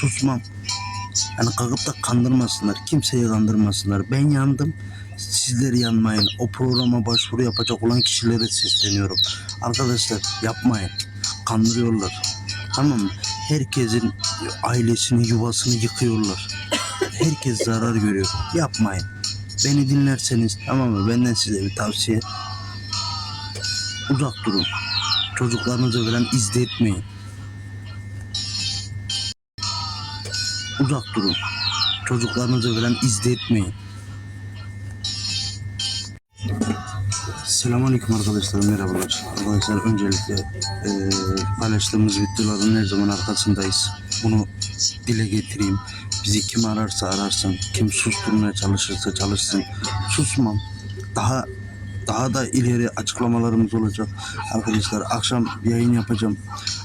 Susmam. Yani kalkıp da kandırmasınlar. Kimseyi kandırmasınlar. Ben yandım. Sizler yanmayın. O programa başvuru yapacak olan kişilere sesleniyorum. Arkadaşlar yapmayın. Kandırıyorlar. Tamam mı? Herkesin ailesini, yuvasını yıkıyorlar. Herkes zarar görüyor. Yapmayın. Beni dinlerseniz tamam mı? Benden size bir tavsiye. Uzak durun. Çocuklarınıza falan izle Uzak durun. Çocuklarınıza falan izle etmeyin. Selamünaleyküm arkadaşlar, merhabalar. Arkadaşlar öncelikle eee paylaştığımız videoların her zaman arkasındayız. Bunu dile getireyim. Bizi kim ararsa arasın, kim susturmaya çalışırsa çalışsın. Susmam. Daha daha da ileri açıklamalarımız olacak. Arkadaşlar akşam yayın yapacağım.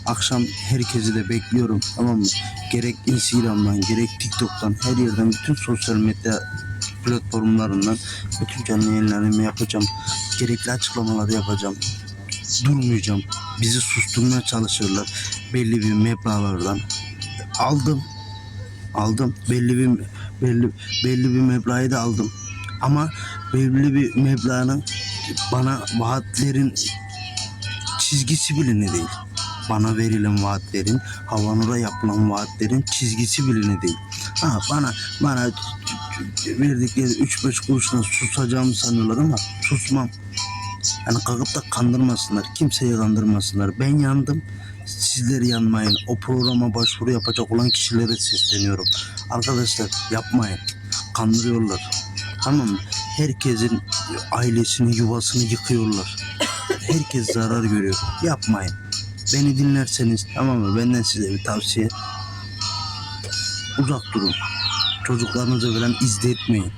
Akşam herkesi de bekliyorum. Tamam mı? Gerek Instagram'dan, gerek TikTok'tan, her yerden, bütün sosyal medya platformlarından bütün canlı yayınlarımı yapacağım. Gerekli açıklamaları yapacağım. Durmayacağım. Bizi susturmaya çalışırlar. Belli bir meblağlardan. Aldım. Aldım. Belli bir belli belli bir meblağı da aldım. Ama belli bir meblağın bana vaatlerin çizgisi bile ne değil. Bana verilen vaatlerin, Havanur'a yapılan vaatlerin çizgisi bile ne değil. Ha bana bana verdikleri 3-5 kuruşuna susacağımı sanıyorlar ama susmam. Yani kalkıp da kandırmasınlar. Kimseyi kandırmasınlar. Ben yandım. Sizler yanmayın. O programa başvuru yapacak olan kişilere sesleniyorum. Arkadaşlar yapmayın. Kandırıyorlar. Tamam mı? Herkesin ailesini, yuvasını yıkıyorlar. Herkes zarar görüyor. Yapmayın. Beni dinlerseniz tamam mı? Benden size bir tavsiye. Uzak durun. Çocuklarınıza falan izle etmeyin.